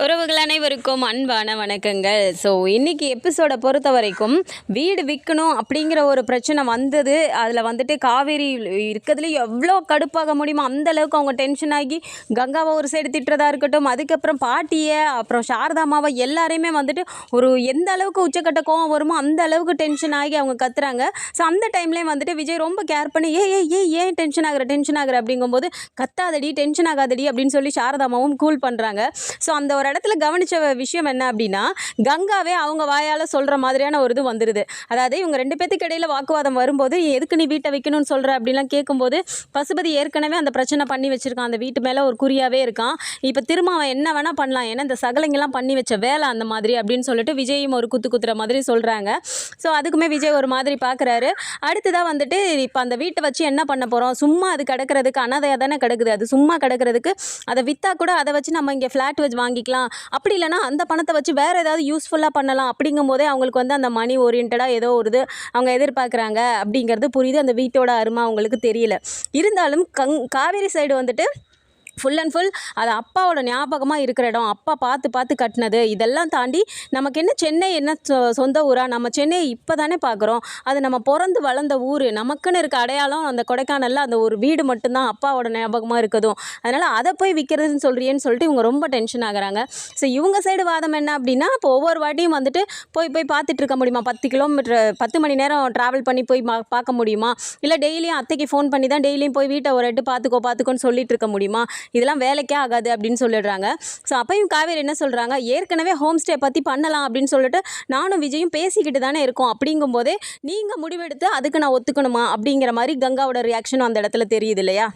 உறவுகள் அனைவருக்கும் அன்பான வணக்கங்கள். ஸோ இன்னைக்கு எபிசோடை பொறுத்த வரைக்கும் வீடு விற்கணும் அப்படிங்கிற ஒரு பிரச்சனை வந்தது. அதில் வந்துட்டு காவேரி இருக்கிறதுல எவ்வளோ கடுப்பாக முடியுமோ அந்த அளவுக்கு அவங்க டென்ஷன் ஆகி கங்காவை ஒரு சைடு திட்டுறதா இருக்கட்டும் அதுக்கப்புறம் பாட்டியை அப்புறம் சாரதாமாவை எல்லாரையுமே வந்துட்டு ஒரு எந்த அளவுக்கு உச்சக்கட்ட கோவம் வருமோ அந்த அளவுக்கு டென்ஷன் ஆகி அவங்க கத்துறாங்க. ஸோ அந்த டைம்லேயும் வந்துட்டு விஜய் ரொம்ப கேர் பண்ணி ஏ ஏ ஏ ஏன் டென்ஷன் ஆகிற டென்ஷன் ஆகுற? அப்படிங்கும்போது கத்தாதடி டென்ஷன் ஆகாதடி அப்படின்னு சொல்லி சாரதாமாவும் கூல் பண்ணுறாங்க ஸோ அந்த ஒரு இடத்துல கவனிச்ச விஷயம் என்ன அப்படின்னா கங்காவே அவங்க வாயால் சொல்கிற மாதிரியான ஒரு இது வந்துடுது அதாவது இவங்க ரெண்டு பேத்துக்கு இடையில வாக்குவாதம் வரும்போது எதுக்கு நீ வீட்டை வைக்கணும்னு சொல்கிற அப்படிலாம் கேட்கும்போது பசுபதி ஏற்கனவே அந்த பிரச்சனை பண்ணி வச்சுருக்கான். அந்த வீட்டு மேலே ஒரு குறியாகவே இருக்கான். இப்போ திரும்ப அவன் என்ன வேணால் பண்ணலாம். ஏன்னா இந்த சகலைங்கெல்லாம் பண்ணி வச்ச வேலை அந்த மாதிரி அப்படின்னு சொல்லிட்டு விஜயும் ஒரு குத்து குத்துற மாதிரி சொல்கிறாங்க ஸோ அதுக்குமே விஜய் ஒரு மாதிரி பார்க்குறாரு அடுத்ததாக வந்துட்டு இப்போ அந்த வீட்டை வச்சு என்ன பண்ண போகிறோம் சும்மா அது கிடக்கிறதுக்கு அனாதையாக தானே கிடக்குது. அது சும்மா கிடக்கிறதுக்கு அதை விற்றா கூட அதை வச்சு நம்ம இங்கே ஃப்ளாட் வச்சு வாங்கிக்கலாம். அப்படி இல்லைன்னா அந்த பணத்தை வச்சு வேறு ஏதாவது யூஸ்ஃபுல்லாக பண்ணலாம். அப்படிங்கும் போதே அவங்களுக்கு வந்து அந்த மணி ஓரியன்டாக ஏதோ ஒரு இது அவங்க எதிர்பார்க்குறாங்க அப்படிங்கிறது புரியுது. அந்த வீட்டோட அருமை அவங்களுக்கு தெரியல. இருந்தாலும் கங் காவேரி சைடு வந்துட்டு ஃபுல் அண்ட் ஃபுல் அது அப்பாவோட ஞாபகமாக இருக்கிற இடம். அப்பா பார்த்து பார்த்து கட்டினது. இதெல்லாம் தாண்டி நமக்கு என்ன சென்னை என்ன சொ- சொந்த ஊராக நம்ம சென்னையை இப்போ தானே பார்க்குறோம். அது நம்ம பிறந்து வளர்ந்த ஊர். நமக்குன்னு இருக்க அடையாளம் அந்த கொடைக்கானலில் அந்த ஒரு வீடு மட்டும்தான் அப்பாவோட ஞாபகமாக இருக்குதும். அதனால் அதை போய் விற்கிறதுன்னு சொல்கிறியேன்னு சொல்லிட்டு இவங்க ரொம்ப டென்ஷன் ஆகிறாங்க. ஸோ இவங்க சைடு வாதம் என்ன அப்படின்னா இப்போ ஒவ்வொரு வாட்டியும் வந்துட்டு போய் போய் பார்த்துட்டு இருக்க முடியுமா? பத்து கிலோமீட்டர் பத்து மணி நேரம் ட்ராவல் பண்ணி போய் பார்க்க முடியுமா? இல்லை டெய்லியும் அத்தைக்கு ஃபோன் பண்ணி தான் டெய்லியும் போய் வீட்டை ஒரு எட்டு பார்த்துக்கோ பார்த்துக்கோன்னு சொல்லிட்டு இருக்க முடியுமா? இதெல்லாம் வேலைக்கே ஆகாது அப்படின்னு சொல்லிடுறாங்க. ஸோ அப்பையும் காவேரி என்ன சொல்கிறாங்க ஏற்கனவே ஹோம் ஸ்டே பற்றி பண்ணலாம் அப்படின்னு சொல்லிட்டு நானும் விஜயும் பேசிக்கிட்டு தானே இருக்கோம். அப்படிங்கும்போதே நீங்கள் முடிவெடுத்து அதுக்கு நான் ஒத்துக்கணுமா? அப்படிங்கிற மாதிரி கங்காவோட ரியாக்ஷனும் அந்த இடத்துல தெரியுது இல்லையா?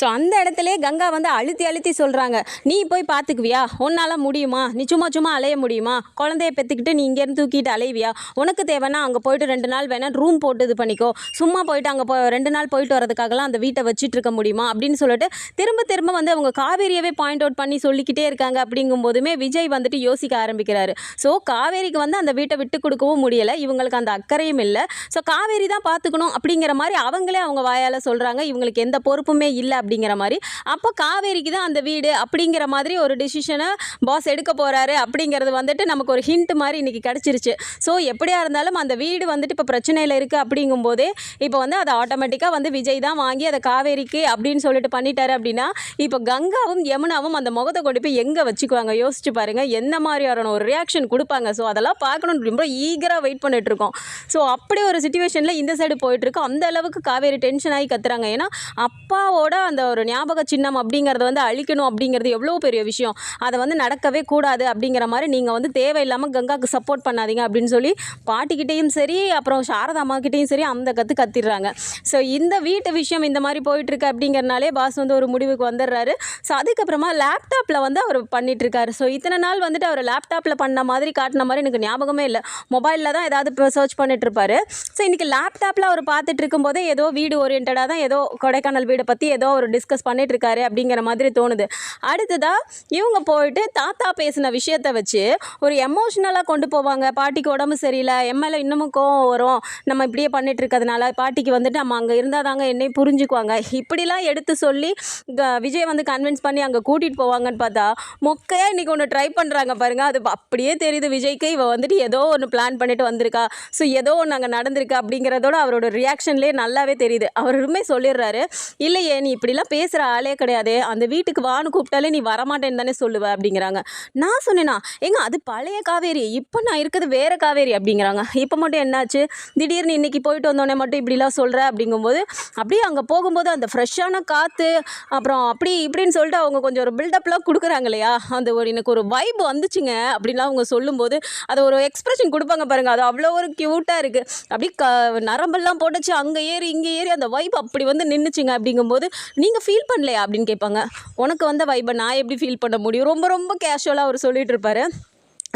ஸோ அந்த இடத்துலே கங்கா வந்து அழுத்தி அழுத்தி சொல்கிறாங்க நீ போய் பார்த்துக்குவியா உன்னால் முடியுமா? நீ சும்மா சும்மா அலைய முடியுமா? குழந்தைய பெற்றுக்கிட்டு நீ இங்கேருந்து தூக்கிட்டு அலைவியா? உனக்கு தேவைன்னா அங்கே போயிட்டு ரெண்டு நாள் வேணால் ரூம் போட்டு இது பண்ணிக்கோ. சும்மா போயிட்டு அங்கே போ ரெண்டு நாள் போயிட்டு வரதுக்காகலாம் அந்த வீட்டை வச்சுட்டு இருக்க முடியுமா? அப்படின்னு சொல்லிட்டு திரும்ப திரும்ப வந்து அவங்க காவேரியவே பாயிண்ட் அவுட் பண்ணி சொல்லிக்கிட்டே இருக்காங்க. அப்படிங்கும்போதுமே விஜய் வந்துட்டு யோசிக்க ஆரம்பிக்கிறாரு. ஸோ காவேரிக்கு வந்து அந்த வீட்டை விட்டு கொடுக்கவும் முடியலை. இவங்களுக்கு அந்த அக்கறையும் இல்லை. ஸோ காவேரி தான் பார்த்துக்கணும் அப்படிங்கிற மாதிரி அவங்களே அவங்க வாயால் சொல்கிறாங்க இவங்களுக்கு எந்த பொறுப்புமே இல்லை அப்படிங்கிற மாதிரி. அப்போ காவேரிக்கு தான் அந்த வீடு அப்படிங்கிற மாதிரி ஒரு டிசிஷனை பாஸ் எடுக்க போகிறாரு அப்படிங்கிறது வந்துட்டு நமக்கு ஒரு ஹிண்ட் மாதிரி இன்றைக்கி கிடச்சிருச்சு. ஸோ எப்படியா இருந்தாலும் அந்த வீடு வந்துட்டு இப்போ பிரச்சனையில் இருக்குது அப்படிங்கும்போதே இப்போ வந்து அதை ஆட்டோமேட்டிக்காக வந்து விஜய் தான் வாங்கி அதை காவேரிக்கு அப்படின்னு சொல்லிட்டு பண்ணிட்டாரு அப்படின்னா இப்போ கங்காவும் யமுனாவும் அந்த முகத்தை கொண்டு போய் எங்கே வச்சுக்குவாங்க? யோசிச்சு பாருங்கள் என்ன மாதிரியான ஒரு ரியாக்ஷன் கொடுப்பாங்க? ஸோ அதெல்லாம் பார்க்கணும்னு ரொம்ப ஈகராக வெயிட் பண்ணிட்டுருக்கோம் ஸோ அப்படி ஒரு சுச்சுவேஷனில் இந்த சைடு போயிட்டுருக்கோம் அந்த அளவுக்கு காவேரி டென்ஷன் ஆகி கத்துறாங்க. ஏன்னா அப்பாவோட அந்த ஒரு ஞாபக சின்னம் அப்படிங்கிறத வந்து அழிக்கணும் அப்படிங்கிறது எவ்வளோ பெரிய விஷயம். அதை வந்து நடக்கவே கூடாது அப்படிங்கிற மாதிரி நீங்கள் வந்து தேவையில்லாமல் கங்காவுக்கு சப்போர்ட் பண்ணாதீங்க அப்படின்னு சொல்லி பாட்டிக்கிட்டேயும் சரி அப்புறம் சாரதா அம்மாக்கிட்டேயும் சரி அந்த கற்று கத்திடுறாங்க. ஸோ இந்த வீட்டு விஷயம் இந்த மாதிரி போயிட்டுருக்கு அப்படிங்கிறனாலே பாஸ் வந்து ஒரு முடிவுக்கு வந்துடுறாரு. ஸோ அதுக்கப்புறமா லேப்டாப்பில் வந்து அவர் பண்ணிகிட்ருக்காரு ஸோ இத்தனை நாள் வந்துட்டு அவர் லேப்டாப்பில் பண்ண மாதிரி காட்டின மாதிரி எனக்கு ஞாபகமே இல்லை. மொபைலில் தான் ஏதாவது இப்போ சர்ச் பண்ணிட்டுருப்பாரு. ஸோ இன்றைக்கி லேப்டாப்பில் அவர் பார்த்துட்டு இருக்கும்போதே ஏதோ வீடு ஓரியன்டாக தான் ஏதோ கொடைக்கானல் வீடை பற்றி ஏதோ அவர் டிஸ்கஸ் பண்ணிட்டு இருக்காரு அப்படிங்கிற மாதிரி தோணுது. அடுத்ததாக இவங்க போயிட்டு தாத்தா பேசின விஷயத்த வச்சு ஒரு எமோஷ்னலாக கொண்டு போவாங்க. பாட்டிக்கு உடம்பு சரியில்லை எம்எல்ஏ இன்னமும் கோவம் வரும். நம்ம இப்படியே பண்ணிட்டு இருக்கிறதுனால பாட்டிக்கு வந்துட்டு நம்ம அங்கே இருந்தால் தாங்க என்னை புரிஞ்சுக்குவாங்க. இப்படிலாம் எடுத்து சொல்லி க- விஜய் வந்து கன்வின்ஸ் பண்ணி அங்கே கூட்டிகிட்டு போவாங்கன்னு பார்த்தா மொக்கையாக இன்றைக்கி ஒன்று ட்ரை பண்ணுறாங்க பாருங்கள் அது அப்படியே தெரியுது விஜய்க்கு. இவ வந்துட்டு ஏதோ ஒன்று பிளான் பண்ணிட்டு வந்திருக்கா. ஸோ ஏதோ ஒன்று அங்கே நடந்திருக்கு அப்படிங்கிறதோட அவரோட ரியாக்ஷன்லேயே நல்லாவே தெரியுது. அவருமே சொல்லிடுறாரு. இல்லையே நீ இப்படிலாம் பேசுகிற ஆளே கிடையாது. அந்த வீட்டுக்கு வான்னு கூப்பிட்டாலே நீ வரமாட்டேன்னு தானே சொல்லுவ அப்படிங்கிறாங்க. நான் சொன்னேனா ஏங்க அது பழைய காவேரி. இப்போ நான் இருக்கிறது வேற காவேரி அப்படிங்கிறாங்க. இப்போ மட்டும் என்னாச்சு? திடீர்னு இன்னைக்கு போயிட்டு வந்தோடனே மட்டும் இப்படிலாம் சொல்கிற அப்படிங்கும்போது அப்படியே அங்கே போகும்போது அந்த ஃப்ரெஷ்ஷான காற்று அப்புறம் அப்படி இப்படின்னு சொல்லிட்டு அவங்க கொஞ்சம் ஒரு பில்டப்லாம் கொடுக்குறாங்க இல்லையா? அந்த ஒரு எனக்கு ஒரு வைப் வந்துச்சுங்க அப்படின்லாம் அவங்க சொல்லும்போது அதை ஒரு எக்ஸ்பிரஷன் கொடுப்பாங்க பாருங்க. அது அவ்வளோ ஒரு க்யூட்டாக இருக்குது அப்படி க நரம்பெல்லாம் போட்டுச்சு. அங்கே ஏறி இங்கே ஏறி அந்த வைப் அப்படி வந்து நின்றுச்சுங்க அப்படிங்கும்போது நீங்கள் ஃபீல் பண்ணலையா அப்படின்னு கேட்பாங்க. உனக்கு வந்த வைப்பை நான் எப்படி ஃபீல் பண்ண முடியும்? ரொம்ப ரொம்ப கேஷுவலாக அவர் சொல்லிட்டு இருப்பாரு.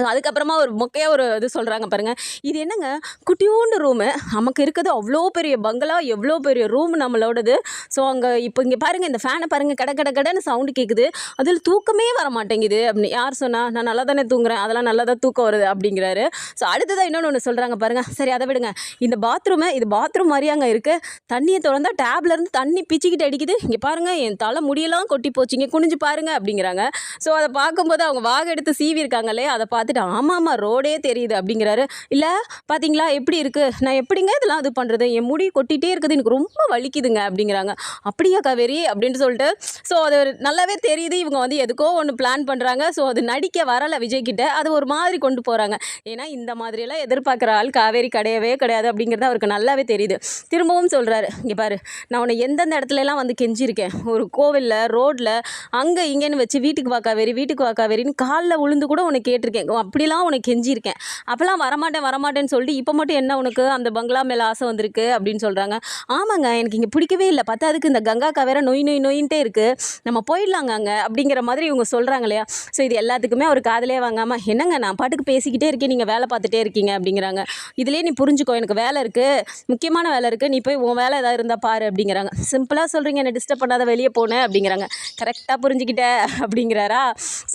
அதுக்கப்புறமா ஒரு மொக்கையாக ஒரு இது சொல்கிறாங்க பாருங்கள் இது என்னங்க? குட்டியூண்டு ரூமு நமக்கு இருக்கிறது அவ்வளோ பெரிய பங்களா எவ்வளோ பெரிய ரூம் நம்மளோடது. ஸோ அங்கே இப்போ இங்கே பாருங்கள் இந்த ஃபேனை பாருங்கள் கட கட கடன்னு சவுண்டு கேட்குது அதில் தூக்கமே வர மாட்டேங்குது. அப்படின்னு யார் சொன்னால் நான் நல்லா தானே தூங்குறேன். அதெல்லாம் நல்லா தான் தூக்கம் வருது. அப்படிங்கிறாரு. ஸோ அடுத்ததாக இன்னொன்று ஒன்று சொல்கிறாங்க பாருங்கள் சரி அதை விடுங்க. இந்த பாத்ரூமு இது பாத்ரூம் மாதிரி அங்கே இருக்குது தண்ணியை திறந்தா டேப்லேருந்து தண்ணி பிச்சுக்கிட்டு அடிக்குது. இங்கே பாருங்கள் என் தலை முடியெல்லாம் கொட்டி போச்சுங்க குனிஞ்சு பாருங்க அப்படிங்கிறாங்க. ஸோ அதை பார்க்கும்போது அவங்க வாக எடுத்து சீவி இருக்காங்களே அதை பார்த்து பார்த்துட்டு ஆமாம் ரோடே தெரியுது அப்படிங்கிறாரு. இல்லை பார்த்தீங்களா எப்படி இருக்குது நான் எப்படிங்க இதெல்லாம் இது பண்ணுறது என் முடி கொட்டிகிட்டே இருக்குது எனக்கு ரொம்ப வலிக்குதுங்க அப்படிங்கிறாங்க. அப்படியா காவேரி அப்படின்ட்டு சொல்லிட்டு ஸோ அது நல்லாவே தெரியுது இவங்க வந்து எதுக்கோ ஒன்று பிளான் பண்ணுறாங்க ஸோ அது நடிக்க வரலை விஜய்கிட்ட அது ஒரு மாதிரி கொண்டு போகிறாங்க ஏன்னா இந்த மாதிரியெல்லாம் எதிர்பார்க்குற ஆள் காவேரி கிடையவே கிடையாது அப்படிங்கிறது அவருக்கு நல்லாவே தெரியுது. திரும்பவும் சொல்கிறாரு இங்கே பாரு நான் உன்னை எந்தெந்த இடத்துலலாம் வந்து கெஞ்சிருக்கேன்? ஒரு கோவிலில் ரோட்டில் அங்கே இங்கேன்னு வச்சு வீட்டுக்கு வாக்காவேரி வீட்டுக்கு வாக்காவேரின்னு காலில் உளுந்து கூட உன்னை கேட்டிருக்கேன். அப்படிலாம் உனக்கு கெஞ்சியிருக்கேன். அப்போல்லாம் வரமாட்டேன் வரமாட்டேன்னு சொல்லிட்டு இப்போ மட்டும் என்ன உனக்கு அந்த பங்களா மேலே ஆசை வந்திருக்கு அப்படின்னு சொல்கிறாங்க ஆமாங்க எனக்கு இங்கே பிடிக்கவே இல்லை. பார்த்தா அதுக்கு இந்த கங்கா வேற நொய் நொய் நொயின்ட்டே இருக்குது நம்ம போயிடலாங்க அங்கே அப்படிங்கிற மாதிரி இவங்க சொல்கிறாங்க இல்லையா? ஸோ இது எல்லாத்துக்குமே அவர் காதலே வாங்காமல் என்னங்க நான் பாட்டுக்கு பேசிக்கிட்டே இருக்கேன் நீங்கள் வேலை பார்த்துட்டே இருக்கீங்க அப்படிங்கிறாங்க. இதுலேயே நீ புரிஞ்சுக்கோ எனக்கு வேலை இருக்குது முக்கியமான வேலை இருக்குது நீ போய் உன் வேலை ஏதாவது இருந்தால் பாரு அப்படிங்கிறாங்க. சிம்பிளாக சொல்கிறீங்க என்னை டிஸ்டர்ப் பண்ணாத வெளியே போனேன் அப்படிங்கிறாங்க. கரெக்டாக புரிஞ்சுக்கிட்ட அப்படிங்கிறாரா?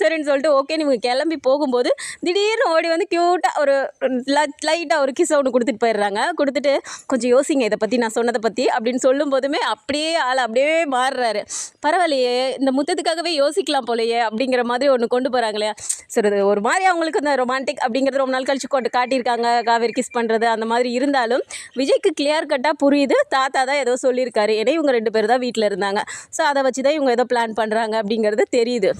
சரின்னு சொல்லிட்டு ஓகே நீங்க கிளம்பி போகும்போது திடீர்னு ஓடி வந்து க்யூட்டாக ஒரு லைட்டாக ஒரு கிஸ் ஒன்று கொடுத்துட்டு போயிடுறாங்க. கொடுத்துட்டு கொஞ்சம் யோசிங்க இதை பற்றி நான் சொன்னதை பற்றி அப்படின்னு சொல்லும் போதுமே அப்படியே ஆள் அப்படியே மாறுறாரு. பரவாயில்லையே இந்த முத்தத்துக்காகவே யோசிக்கலாம் போலையே அப்படிங்கிற மாதிரி ஒன்று கொண்டு போகிறாங்களே சரி இது ஒரு மாதிரி அவங்களுக்கு அந்த ரொமான்டிக் அப்படிங்கிறது ரொம்ப நாள் கழிச்சு கொண்டு காட்டியிருக்காங்க காவேரி கிஸ் பண்ணுறது அந்த மாதிரி இருந்தாலும் விஜய்க்கு கிளியர் கட்டாக புரியுது. தாத்தா தான் ஏதோ சொல்லியிருக்காரு. ஏன்னா இவங்க ரெண்டு பேர் தான் வீட்டில் இருந்தாங்க. ஸோ அதை வச்சு தான் இவங்க ஏதோ பிளான் பண்ணுறாங்க அப்படிங்கிறது தெரியுது.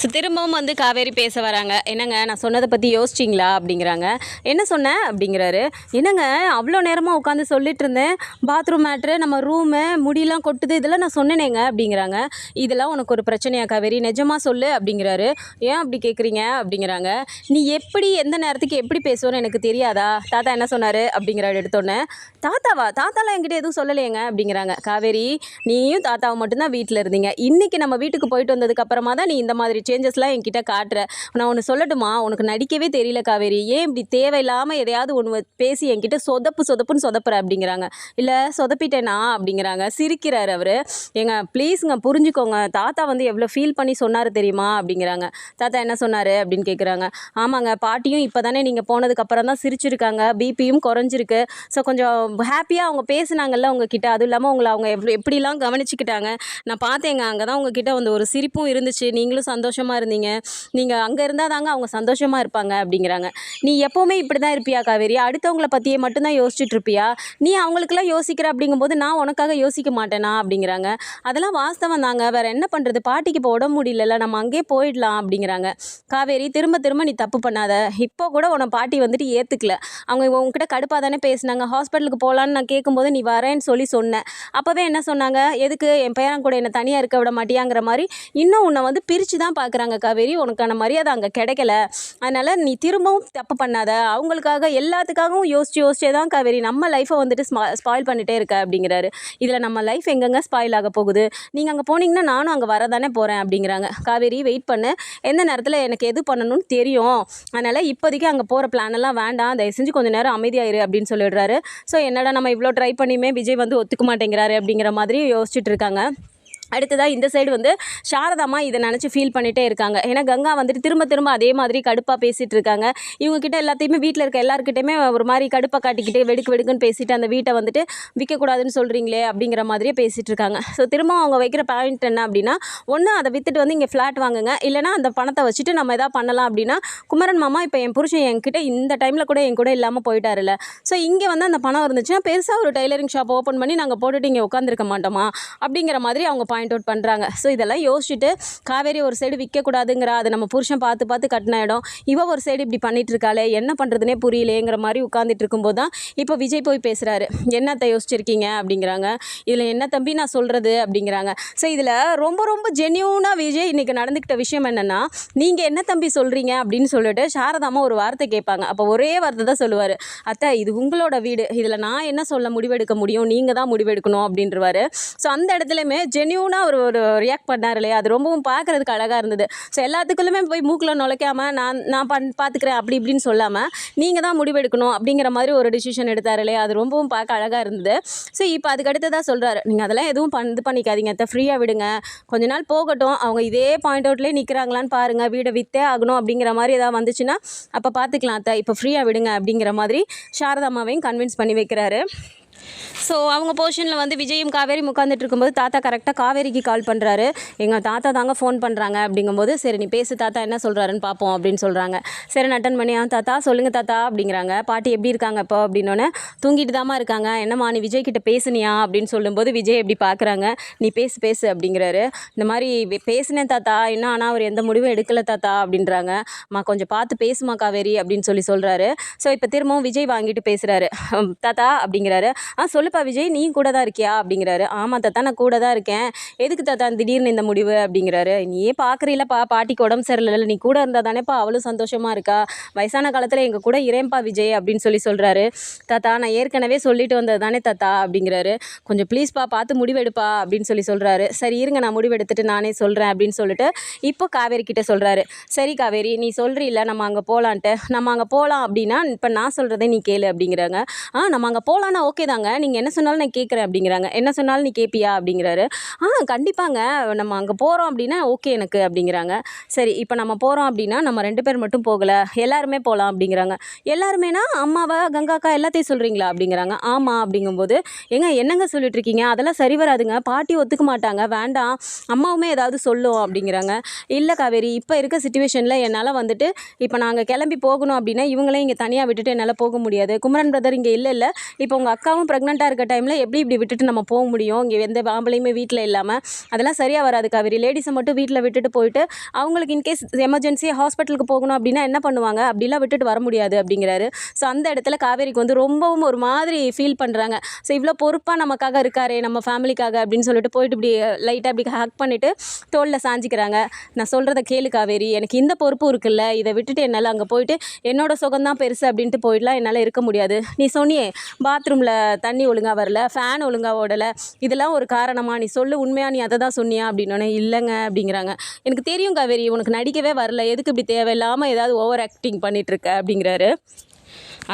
ஸோ திரும்பவும் வந்து காவேரி பேச வராங்க. என்னங்க நான் சொன்னதை பற்றி யோசிச்சிங்களா? அப்படிங்கிறாங்க. என்ன சொன்னேன் அப்படிங்கிறாரு. என்னங்க அவ்வளோ நேரமாக உட்காந்து சொல்லிட்டு இருந்தேன். பாத்ரூம் மேட்ரு நம்ம ரூமு முடியெல்லாம் கொட்டுது இதெல்லாம் நான் சொன்னேனேங்க அப்படிங்கிறாங்க. இதெல்லாம் உனக்கு ஒரு பிரச்சனையா காவேரி? நிஜமாக சொல்லு அப்படிங்கிறாரு. ஏன் அப்படி கேட்குறீங்க அப்படிங்கிறாங்க. நீ எப்படி எந்த நேரத்துக்கு எப்படி பேசுவோன்னு எனக்கு தெரியாதா? தாத்தா என்ன சொன்னார்? அப்படிங்கிறாரு எடுத்தோன்னே தாத்தாவா? தாத்தாலாம் என்கிட்ட எதுவும் சொல்லலையேங்க அப்படிங்கிறாங்க. காவேரி நீயும் தாத்தாவும் மட்டும்தான் வீட்டில் இருந்தீங்க. இன்றைக்கி நம்ம வீட்டுக்கு போயிட்டு வந்ததுக்கு அப்புறமா தான் நீ இந்த மாதிரி சேஞ்சஸ்லாம் என்கிட்ட காட்டுற. நான் ஒன்று சொல்லட்டுமா? உனக்கு நடிக்கவே தெரியல காவேரி. ஏன் இப்படி தேவையில்லாமல் எதையாவது ஒன்று பேசி என்கிட்ட சொதப்பு சொதப்புன்னு சொதப்புற அப்படிங்கிறாங்க. இல்லை சொதப்பிட்டேனா? அப்படிங்கிறாங்க. சிரிக்கிறார் அவர். எங்க ப்ளீஸுங்க புரிஞ்சுக்கோங்க. தாத்தா வந்து எவ்வளோ ஃபீல் பண்ணி சொன்னார் தெரியுமா? அப்படிங்கிறாங்க. தாத்தா என்ன சொன்னார்? அப்படின்னு கேட்குறாங்க ஆமாங்க பாட்டியும் இப்போ தானே நீங்கள் போனதுக்கப்புறம் தான் சிரிச்சிருக்காங்க. பிபியும் குறைஞ்சிருக்கு. ஸோ கொஞ்சம் ஹாப்பியாக அவங்க பேசுனாங்கல்ல உங்ககிட்ட. அதுவும் இல்லாமல் உங்களை அவங்க எவ்வளோ எப்படிலாம் கவனிச்சுக்கிட்டாங்க. நான் பார்த்தேங்க அங்கே தான் உங்ககிட்ட வந்து ஒரு சிரிப்பும் இருந்துச்சு. நீங்களும் சந்தோஷம் சந்தோஷமாக இருந்தீங்க. நீங்கள் அங்கே இருந்தால் தாங்க அவங்க சந்தோஷமாக இருப்பாங்க அப்படிங்கிறாங்க. நீ எப்போவுமே இப்படி தான் இருப்பியா காவேரி? அடுத்தவங்கள பற்றியே மட்டும்தான் யோசிச்சுட்டு இருப்பியா? நீ அவங்களுக்குலாம் யோசிக்கிற அப்படிங்கும்போது நான் உனக்காக யோசிக்க மாட்டேனா? அப்படிங்கிறாங்க. அதெல்லாம் வாஸ்தவம் தாங்க. வேற என்ன பண்ணுறது பாட்டிக்கு இப்போ உடம்பு முடியல நம்ம அங்கேயே போயிடலாம் அப்படிங்கிறாங்க. காவேரி திரும்ப திரும்ப நீ தப்பு பண்ணாத. இப்போ கூட உன பாட்டி வந்துட்டு ஏற்றுக்கல அவங்க உங்ககிட்ட கடுப்பாக தானே பேசினாங்க. ஹாஸ்பிட்டலுக்கு போகலான்னு நான் கேட்கும்போது நீ வரேன்னு சொல்லி சொன்னேன் அப்போவே என்ன சொன்னாங்க? எதுக்கு? என் பேரன் கூட என்னை தனியாக இருக்க விட மாட்டியாங்கிற மாதிரி இன்னும் உன்னை வந்து பிரித்து தான் பார்க்குறாங்க காவேரி. உனக்கான மரியாதை அங்கே கிடைக்கல. அதனால் நீ திரும்பவும் தப்பு பண்ணாத. அவங்களுக்காக எல்லாத்துக்காகவும் யோசிச்சு யோசிச்சே தான் காவேரி நம்ம லைஃப்பை வந்துட்டு ஸ்மா ஸ்பாயில் பண்ணிட்டே இருக்க அப்படிங்கிறாரு. இதில் நம்ம லைஃப் எங்கெங்கே ஸ்பாயில் ஆக போகுது? நீங்கள் அங்கே போனீங்கன்னா நானும் அங்கே வரதானே போகிறேன் அப்படிங்கிறாங்க. காவேரி வெயிட் பண்ணு. எந்த நேரத்தில் எனக்கு எது பண்ணணும்னு தெரியும். அதனால் இப்போதைக்கு அங்கே போகிற பிளானெல்லாம் வேண்டாம். தயவு செஞ்சு கொஞ்சம் நேரம் அமைதியாயிரு அப்படின்னு சொல்லிடுறாரு. ஸோ என்னடா நம்ம இவ்வளோ ட்ரை பண்ணியுமே விஜய் வந்து ஒத்துக்க மாட்டேங்கிறாரு அப்படிங்கிற மாதிரி யோசிச்சுட்டு இருக்காங்க. அடுத்ததாக இந்த சைடு வந்து சாரதாமா இதை நினச்சி ஃபீல் பண்ணிகிட்டே இருக்காங்க. ஏன்னா கங்கா வந்துட்டு திரும்ப திரும்ப அதே மாதிரி கடுப்பாக பேசிகிட்டு இருக்காங்க. இவங்கக்கிட்ட எல்லாத்தையுமே வீட்டில் இருக்க எல்லாருக்கிட்டையுமே ஒரு மாதிரி கடுப்பாக காட்டிக்கிட்டே வெடுக்கு வெடுக்குன்னு பேசிட்டு அந்த வீட்டை வந்துட்டு விற்கக்கூடாதுன்னு சொல்கிறீங்களே அப்படிங்கிற மாதிரியே பேசிகிட்டு இருக்காங்க. ஸோ திரும்ப அவங்க வைக்கிற பாயிண்ட் என்ன அப்படின்னா ஒன்று அதை விற்றுட்டு வந்து இங்கே ஃப்ளாட் வாங்குங்க. இல்லைனா அந்த பணத்தை வச்சுட்டு நம்ம எதாவது பண்ணலாம் அப்படின்னா குமரன் மாமா இப்போ என் புருஷன் என்கிட்ட இந்த டைமில் கூட என் கூட இல்லாமல் போயிட்டாருல்ல. ஸோ இங்கே வந்து அந்த பணம் இருந்துச்சுன்னா பெருசாக ஒரு டைலரிங் ஷாப் ஓப்பன் பண்ணி நாங்கள் போட்டுட்டு இங்கே உட்காந்துருக்க மாட்டோமா அப்படிங்கிற மாதிரி அவங்க பாயிண்ட் அவுட் பண்ணுறாங்க ஸோ இதெல்லாம் யோசிச்சுட்டு காவேரி ஒரு சைடு விற்கக்கூடாதுங்கிறா அது நம்ம புருஷன் பார்த்து பார்த்து கட்டின இடம். இவ ஒரு சைடு இப்படி பண்ணிட்டு இருக்காளே என்ன பண்ணுறதுனே புரியலேங்கிற மாதிரி உட்காந்துட்டு இருக்கும்போது தான் இப்போ விஜய் போய் பேசுகிறாரு என்னத்தை யோசிச்சிருக்கீங்க? அப்படிங்கிறாங்க. இதில் என்ன தம்பி நான் சொல்கிறது அப்படிங்கிறாங்க. ஸோ இதில் ரொம்ப ரொம்ப ஜென்யூனாக விஜய் இன்றைக்கி நடந்துக்கிட்ட விஷயம் என்னென்னா நீங்கள் என்ன தம்பி சொல்கிறீங்க அப்படின்னு சொல்லிட்டு சாரதாமா ஒரு வார்த்தை கேட்பாங்க. அப்போ ஒரே வார்த்தை தான் சொல்லுவார். அத்தை இது உங்களோட வீடு. இதில் நான் என்ன சொல்ல முடிவெடுக்க முடியும்? நீங்கள் தான் முடிவெடுக்கணும் அப்படின்றவாரு. ஸோ அந்த இடத்துலையுமே ஜென்யூன் ஜென்யூனாக ஒரு ஒரு ரியாக்ட் பண்ணார் இல்லையா? அது ரொம்பவும் பார்க்குறதுக்கு அழகாக இருந்தது. ஸோ எல்லாத்துக்குள்ளுமே போய் மூக்கில் நுழைக்காம நான் நான் பண் பார்த்துக்கிறேன் அப்படி இப்படின்னு சொல்லாமல் நீங்கள் தான் முடிவெடுக்கணும் அப்படிங்கிற மாதிரி ஒரு டிசிஷன் எடுத்தார் இல்லையா? அது ரொம்பவும் பார்க்க அழகாக இருந்தது. ஸோ இப்போ அதுக்கடுத்து தான் சொல்கிறாரு நீங்கள் அதெல்லாம் எதுவும் பண் இது பண்ணிக்காதீங்க. அத்தை ஃப்ரீயாக விடுங்க. கொஞ்ச நாள் போகட்டும். அவங்க இதே பாயிண்ட் அவுட்லேயே நிற்கிறாங்களான்னு பாருங்கள் வீடை விற்றே ஆகணும் அப்படிங்கிற மாதிரி ஏதாவது வந்துச்சுன்னா அப்போ பார்த்துக்கலாம் அத்தை. இப்போ ஃப்ரீயாக விடுங்க அப்படிங்கிற மாதிரி சாரதாமாவையும் கன்வின்ஸ் பண்ணி வைக்கிறாரு. ஸோ அவங்க போர்ஷனில் வந்து விஜயும் காவேரி உட்காந்துட்டு இருக்கும்போது தாத்தா கரெக்டாக காவேரிக்கு கால் பண்ணுறாரு எங்கள் தாத்தா தாங்க ஃபோன் பண்ணுறாங்க அப்படிங்கும்போது சரி நீ பேசு தாத்தா என்ன சொல்கிறாருன்னு பார்ப்போம் அப்படின்னு சொல்கிறாங்க சரி அட்டன் பண்ணி ஆ தாத்தா சொல்லுங்கள் தாத்தா அப்படிங்கிறாங்க. பாட்டி எப்படி இருக்காங்க இப்போ? அப்படின்னோடனே தூங்கிட்டு தாமா இருக்காங்க. என்னம்மா நீ விஜய் கிட்ட பேசுனியா? அப்படின்னு சொல்லும்போது விஜய் எப்படி பார்க்குறாங்க நீ பேசு பேசு அப்படிங்கிறாரு. இந்த மாதிரி பேசினேன் தாத்தா என்ன ஆனால் அவர் எந்த முடிவும் எடுக்கலை தாத்தா அப்படின்றாங்க. அம்மா கொஞ்சம் பார்த்து பேசுமா காவேரி அப்படின்னு சொல்லி சொல்கிறாரு ஸோ இப்போ திரும்பவும் விஜய் வாங்கிட்டு பேசுகிறாரு தாத்தா அப்படிங்கிறாரு. ஆ சொல்லுப்பா விஜய் நீ கூட தான் இருக்கியா? அப்படிங்கிறாரு. ஆமாம் தாத்தா நான் கூட தான் இருக்கேன். எதுக்கு தாத்தா திடீர்னு இந்த முடிவு? அப்படிங்கிறாரு. நீயே பார்க்குறீல்லப்பா பாட்டிக்கு உடம்பு சரியில்லை நீ கூட இருந்தால் தானேப்பா அவளும் சந்தோஷமாக இருக்கா? வயசான காலத்தில் எங்கள் கூட இரேன்பா விஜய் அப்படின்னு சொல்லி சொல்கிறாரு தாத்தா நான் ஏற்கனவே சொல்லிட்டு வந்தது தானே தாத்தா அப்படிங்கிறாரு. கொஞ்சம் ப்ளீஸ்ப்பா பார்த்து முடிவெடுப்பா அப்படின்னு சொல்லி சொல்கிறாரு சரி இருங்க நான் முடிவெடுத்துட்டு நானே சொல்கிறேன் அப்படின்னு சொல்லிட்டு இப்போ காவேரி கிட்ட சொல்கிறாரு சரி காவேரி நீ சொல்கிறீல்ல நம்ம அங்கே போகலான்ட்டு நம்ம அங்கே போகலாம் அப்படின்னா இப்போ நான் சொல்கிறதே நீ கேளு அப்படிங்கிறாங்க. ஆ நம்ம அங்கே போகலான்னா ஓகே தான் தாங்க நீங்கள் என்ன சொன்னாலும் நான் கேட்குறேன் அப்படிங்கிறாங்க. என்ன சொன்னாலும் நீ கேட்பியா அப்படிங்கிறாரு. ஆ கண்டிப்பாங்க. நம்ம அங்கே போகிறோம் அப்படின்னா ஓகே எனக்கு அப்படிங்கிறாங்க. சரி இப்போ நம்ம போகிறோம் அப்படின்னா நம்ம ரெண்டு பேர் மட்டும் போகலை. எல்லாருமே போகலாம் அப்படிங்கிறாங்க. எல்லாருமேனா அம்மாவை கங்காக்கா எல்லாத்தையும் சொல்கிறீங்களா அப்படிங்கிறாங்க. ஆமாம் அப்படிங்கும்போது ஏங்க என்னங்க சொல்லிட்டு இருக்கீங்க அதெல்லாம் சரி வராதுங்க. பாட்டி ஒத்துக்க மாட்டாங்க. வேண்டாம். அம்மாவுமே ஏதாவது சொல்லும் அப்படிங்கிறாங்க. இல்லை காவேரி இப்போ இருக்க சுச்சுவேஷனில் என்னால் வந்துட்டு இப்போ நாங்கள் கிளம்பி போகணும் அப்படின்னா இவங்களே இங்கே தனியாக விட்டுட்டு என்னால் போக முடியாது. குமரன் பிரதர் இங்கே இல்லை இல்லை. இப்போ உங்கள் அக்காவும் ப்ரெக்னெண்ட்டாக இருக்க டைமில் எப்படி இப்படி விட்டுட்டு நம்ம போக முடியும்? இங்கே எந்த ஆம்பளையுமே வீட்டில் இல்லாமல் அதெல்லாம் சரியாக வராது காவேரி. லேடிஸை மட்டும் வீட்டில் விட்டுட்டு போயிட்டு அவங்களுக்கு இன்கேஸ் எமர்ஜென்சி ஹாஸ்பிட்டலுக்கு போகணும் அப்படின்னா என்ன பண்ணுவாங்க? அப்படிலாம் விட்டுட்டு வர முடியாது அப்படிங்கிறாரு. ஸோ அந்த இடத்துல காவேரிக்கு வந்து ரொம்பவும் ஒரு மாதிரி ஃபீல் பண்ணுறாங்க ஸோ இவ்வளோ பொறுப்பாக நமக்காக இருக்காரே நம்ம ஃபேமிலிக்காக அப்படின்னு சொல்லிட்டு போயிட்டு இப்படி லைட்டாக இப்படி ஹக் பண்ணிவிட்டு தோளில் சாஞ்சிக்கிறாங்க. நான் சொல்கிறத கேளு காவேரி. எனக்கு இந்த பொறுப்பும் இருக்குல்ல. இதை விட்டுட்டு என்னால் அங்கே போயிட்டு என்னோட சுகம்தான் பெருசு அப்படின்ட்டு போயிடலாம் என்னால் இருக்க முடியாது. நீ சொன்னியே பாத்ரூமில் தண்ணி ஒழுங்காக வரல ஃபேன் ஒழுங்காக ஓடலை. இதெல்லாம் ஒரு காரணமாக நீ சொல்லு உண்மையாக நீ அதை தான் சொன்னியா? அப்படின்னோடனே இல்லைங்க அப்படிங்கிறாங்க. எனக்கு தெரியும் காவேரி உனக்கு நடிக்கவே வரல. எதுக்கு இப்படி தேவையில்லாமல் ஏதாவது ஓவர் ஆக்டிங் பண்ணிகிட்ருக்க அப்படிங்கிறாரு.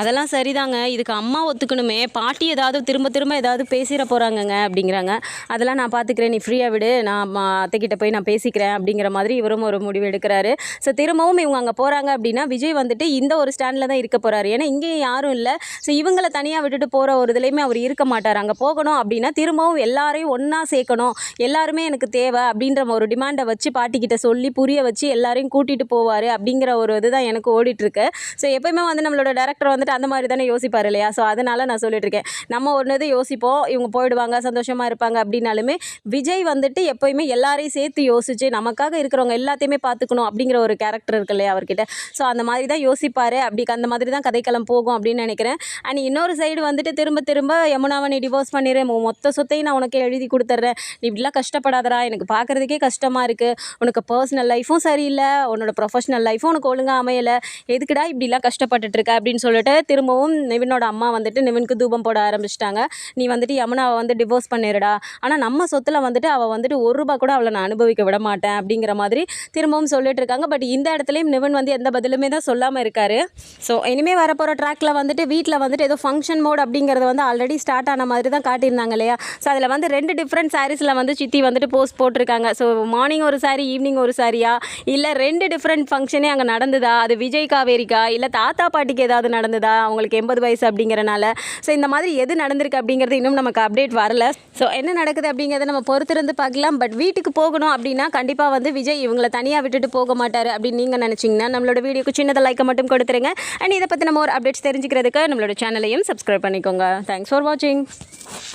அதெல்லாம் சரிதாங்க. இதுக்கு அம்மா ஒத்துக்கணுமே. பாட்டி ஏதாவது திரும்ப திரும்ப ஏதாவது பேசிட போகிறாங்கங்க அப்படிங்கிறாங்க. அதெல்லாம் நான் பார்த்துக்கிறேன் நீ ஃப்ரீயாக விடு. நான் அத்தைக்கிட்ட போய் நான் பேசிக்கிறேன் அப்படிங்கிற மாதிரி இவரும் ஒரு முடிவு எடுக்கிறாரு. ஸோ திரும்பவும் இவங்க அங்கே போகிறாங்க அப்படின்னா விஜய் வந்துட்டு இந்த ஒரு ஸ்டாண்டில் தான் இருக்க போகிறாரு ஏன்னா இங்கேயும் யாரும் இல்லை. ஸோ இவங்களை தனியாக விட்டுட்டு போகிற ஒரு இதுலேயுமே அவர் இருக்க மாட்டார். அங்கே போகணும் அப்படின்னா திரும்பவும் எல்லாரையும் ஒன்றா சேர்க்கணும். எல்லாருமே எனக்கு தேவை அப்படின்ற ஒரு டிமாண்டை வச்சு பாட்டிக்கிட்ட சொல்லி புரிய வச்சு எல்லாரையும் கூட்டிகிட்டு போவார் அப்படிங்கிற ஒரு இதுதான் எனக்கு ஓடிட்டுருக்கு ஸோ எப்பயுமே வந்து நம்மளோட டேரக்டர் வந்துட்டு அந்த மாதிரி தானே யோசிப்பார் இல்லையா? ஸோ அதனால நான் சொல்லிட்டு இருக்கேன். நம்ம ஒன்று யோசிப்போம் இவங்க போயிடுவாங்க சந்தோஷமாக இருப்பாங்க அப்படின்னாலுமே விஜய் வந்துட்டு எப்போயுமே எல்லாரையும் சேர்த்து யோசிச்சு நமக்காக இருக்கிறவங்க எல்லாத்தையுமே பார்த்துக்கணும் அப்படிங்கிற ஒரு கேரக்டர் இருக்கு இல்லையா அவர்கிட்ட. ஸோ அந்த மாதிரி தான் யோசிப்பார். அப்படி அந்த மாதிரி தான் கதைக்களம் போகும் அப்படின்னு நினைக்கிறேன். அண்ட் இன்னொரு சைடு வந்துட்டு திரும்ப திரும்ப யமுனாவை நீ டிவோர்ஸ் பண்ணிடு மொத்த சொத்தையும் நான் உனக்கு எழுதி கொடுத்துட்றேன். நீ இப்படிலாம் கஷ்டப்படாதடா. எனக்கு பார்க்குறதுக்கே கஷ்டமாக இருக்குது உனக்கு பர்சனல் லைஃப்பும் சரியில்லை. உன்னோட ப்ரொஃபஷனல் லைஃப்பும் உனக்கு ஒழுங்காக அமையலை. எதுக்குடா இப்படிலாம் கஷ்டப்பட்டுட்ருக்க அப்படின்னு சொல்லிட்டு திரும்பவும் நிவினோட அம்மா வந்துட்டு நிவினுக்கு தூபம் போட ஆரம்பிச்சிட்டாங்க. நீ வந்துட்டு யமுனாவை வந்து டிவோர்ஸ் பண்ணிடுடா ஆனால் நம்ம சொத்தில் வந்துட்டு அவள் வந்துட்டு ஒரு ரூபா கூட அவளை நான் அனுபவிக்க விட மாட்டேன் அப்படிங்கிற மாதிரி திரும்பவும் சொல்லிட்டு இருக்காங்க. பட் இந்த இடத்துலையும் நிவன் வந்து எந்த பதிலுமே தான் சொல்லாமல் இருக்காரு. ஸோ இனிமேல் வரப்போகிற ட்ராக்ல வந்துட்டு வீட்டில் வந்துட்டு ஏதோ ஃபங்க்ஷன் மோட் அப்படிங்கிறது வந்து ஆல்ரெடி ஸ்டார்ட் ஆன மாதிரி தான் காட்டியிருந்தாங்க இல்லையா? ஸோ அதில் வந்து ரெண்டு டிஃப்ரெண்ட் சாரீஸில் வந்து சித்தி வந்துட்டு போஸ்ட் போட்டிருக்காங்க. ஸோ மார்னிங் ஒரு சாரி ஈவினிங் ஒரு சாரியா இல்லை ரெண்டு டிஃப்ரெண்ட் ஃபங்க்ஷனே அங்கே நடந்ததா? அது விஜய் காவேரிக்கா? இல்லை தாத்தா பாட்டிக்கு ஏதாவது நடந்ததா? அவங்களுக்கு எண்பது வயசு அப்படிங்கிறனால. ஸோ இந்த மாதிரி எது நடந்திருக்கு அப்படிங்கிறது இன்னும் நமக்கு அப்டேட் வரல. ஸோ என்ன நடக்குது அப்படிங்கிறத நம்ம பொறுத்திருந்து பார்க்கலாம். பட் வீட்டுக்கு போகணும் அப்படின்னா கண்டிப்பாக வந்து விஜய் இவங்களை தனியாக விட்டுட்டு போக மாட்டார் அப்படின்னு நீங்கள் நினச்சிங்கன்னா நம்மளோட வீடியோக்கு சின்னதாக லைக்கை மட்டும் கொடுத்துருங்க. அண்ட் இதை பற்றி நம்ம ஒரு அப்டேட்ஸ் தெரிஞ்சுக்கிறதுக்கு நம்மளோட சேனலையும் சப்ஸ்கிரைப் பண்ணிக்கோங்க. தேங்க்ஸ் ஃபார் வாட்சிங்